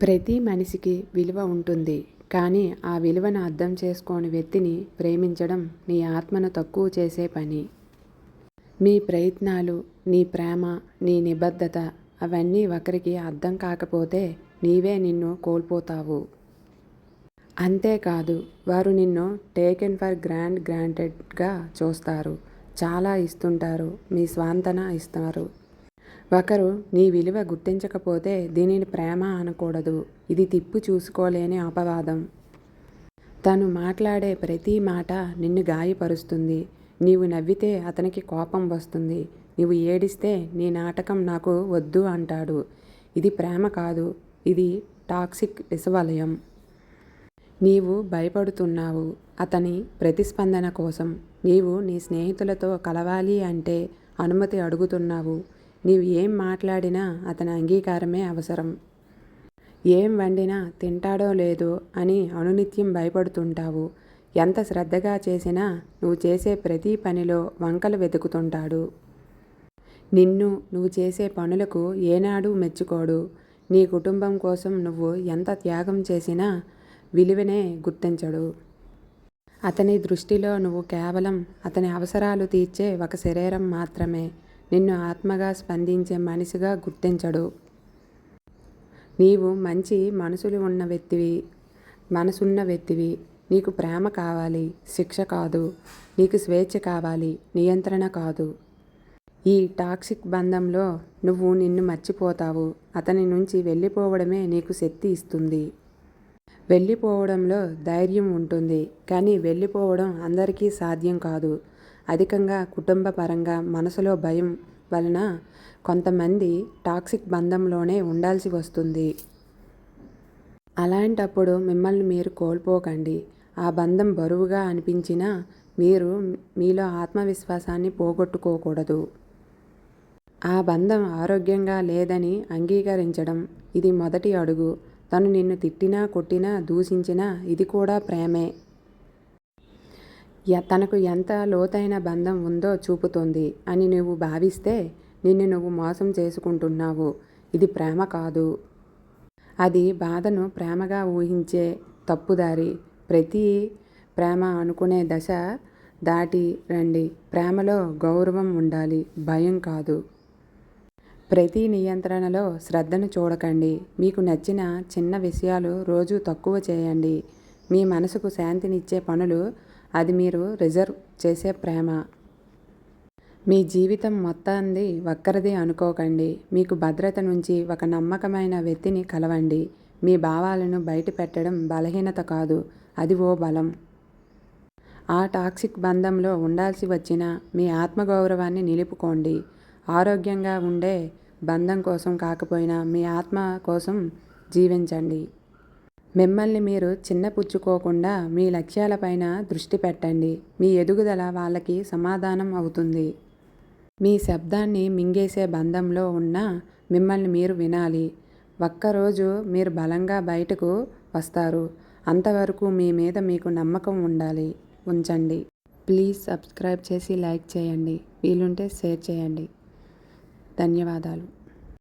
ప్రతి మనిషికి విలువ ఉంటుంది. కానీ ఆ విలువను అర్థం చేసుకోని వ్యక్తిని ప్రేమించడం నీ ఆత్మను తక్కువ చేసే పని. మీ ప్రయత్నాలు నీ ప్రేమ నీ నిబద్ధత అవన్నీ ఒకరికి అర్థం కాకపోతే నీవే నిన్ను కోల్పోతావు. అంతేకాదు వారు నిన్ను టేకెన్ ఫర్ గ్రాండ్ గ్రాంటెడ్గా చూస్తారు. చాలా ఇస్తుంటారు. మీ స్వాంతన ఇస్తారు. ఒకరు నీ విలువ గుర్తించకపోతే దీనిని ప్రేమ అనకూడదు. ఇది తిప్పు చూసుకోలేని అపవాదం. తను మాట్లాడే ప్రతి మాట నిన్ను గాయపరుస్తుంది. నీవు నవ్వితే అతనికి కోపం వస్తుంది. నీవు ఏడిస్తే నీ నాటకం నాకు వద్దు అంటాడు. ఇది ప్రేమ కాదు. ఇది టాక్సిక్ విషవలయం నీవు భయపడుతున్నావు. అతని ప్రతిస్పందన కోసం. నీవు నీ స్నేహితులతో కలవాలి అంటే అనుమతి అడుగుతున్నావు. నీవు ఏం మాట్లాడినా అతని అంగీకారమే అవసరం. ఏం వండినా తింటాడో లేదో అని అనునిత్యం భయపడుతుంటావు. ఎంత శ్రద్ధగా చేసినా నువ్వు చేసే ప్రతి పనిలో వంకలు వెతుకుతుంటాడు. నిన్ను నువ్వు చేసే పనులకు ఏనాడు మెచ్చుకోడు. నీ కుటుంబం కోసం నువ్వు ఎంత త్యాగం చేసినా విలువనే గుర్తించడు. అతని దృష్టిలో నువ్వు కేవలం అతని అవసరాలు తీర్చే ఒక శరీరం మాత్రమే. నిన్ను ఆత్మగా స్పందించే మనిషిగా గుర్తించడు. నీవు మంచి మనసులు ఉన్న వ్యక్తివి మనసున్న వ్యక్తివి. నీకు ప్రేమ కావాలి శిక్ష కాదు. నీకు స్వేచ్ఛ కావాలి నియంత్రణ కాదు. ఈ టాక్సిక్ బంధంలో నువ్వు నిన్ను మర్చిపోతావు. అతని నుంచి వెళ్ళిపోవడమే నీకు శక్తి ఇస్తుంది. వెళ్ళిపోవడంలో ధైర్యం ఉంటుంది. కానీ వెళ్ళిపోవడం అందరికీ సాధ్యం కాదు. అధికంగా కుటుంబ పరంగా మనసులో భయం వలన కొంతమంది టాక్సిక్ బంధంలోనే ఉండాల్సి వస్తుంది. అలాంటప్పుడు మిమ్మల్ని మీరు కోల్పోకండి. ఆ బంధం బరువుగా అనిపించినా మీరు మీలో ఆత్మవిశ్వాసాన్ని పోగొట్టుకోకూడదు. ఆ బంధం ఆరోగ్యంగా లేదని అంగీకరించడం ఇది మొదటి అడుగు. తను నిన్ను తిట్టినా కొట్టినా దూషించినా ఇది కూడా ప్రేమే. తనకు ఎంత లోతైన బంధం ఉందో చూపుతుంది అని నువ్వు భావిస్తే నిన్ను నువ్వు మోసం చేసుకుంటున్నావు. ఇది ప్రేమ కాదు. అది బాధను ప్రేమగా ఊహించే తప్పుదారి. ప్రతి ప్రేమ అనుకునే దశ దాటి రండి. ప్రేమలో గౌరవం ఉండాలి. భయం కాదు. ప్రతి నియంత్రణలో శ్రద్ధను చూడకండి. మీకు నచ్చిన చిన్న విషయాలు రోజు తక్కువ చేయండి. మీ మనసుకు శాంతినిచ్చే పనులు అది మీరు రిజర్వ్ చేసే ప్రేమ. మీ జీవితం మొత్తాన్ని ఒక్కరిది అనుకోకండి. మీకు భద్రత నుంచి ఒక నమ్మకమైన వ్యక్తిని కలవండి. మీ భావాలను బయట పెట్టడం బలహీనత కాదు. అది ఓ బలం. ఆ టాక్సిక్ బంధంలో ఉండాల్సి వచ్చిన మీ ఆత్మగౌరవాన్ని నిలుపుకోండి. ఆరోగ్యంగా ఉండే బంధం కోసం కాకపోయినా మీ ఆత్మ కోసం జీవించండి. మిమ్మల్ని మీరు చిన్నపుచ్చుకోకుండా మీ లక్ష్యాలపైన దృష్టి పెట్టండి. మీ ఎదుగుదల వాళ్ళకి సమాధానం అవుతుంది. మీ శబ్దాన్ని మింగేసే బంధంలో ఉన్న మిమ్మల్ని మీరు వినాలి. ఒక్కరోజు మీరు బలంగా బయటకు వస్తారు. అంతవరకు మీ మీద మీకు నమ్మకం ఉండాలి. ఉంచండి. ప్లీజ్ సబ్స్క్రైబ్ చేసి లైక్ చేయండి. వీలుంటే షేర్ చేయండి. ధన్యవాదాలు.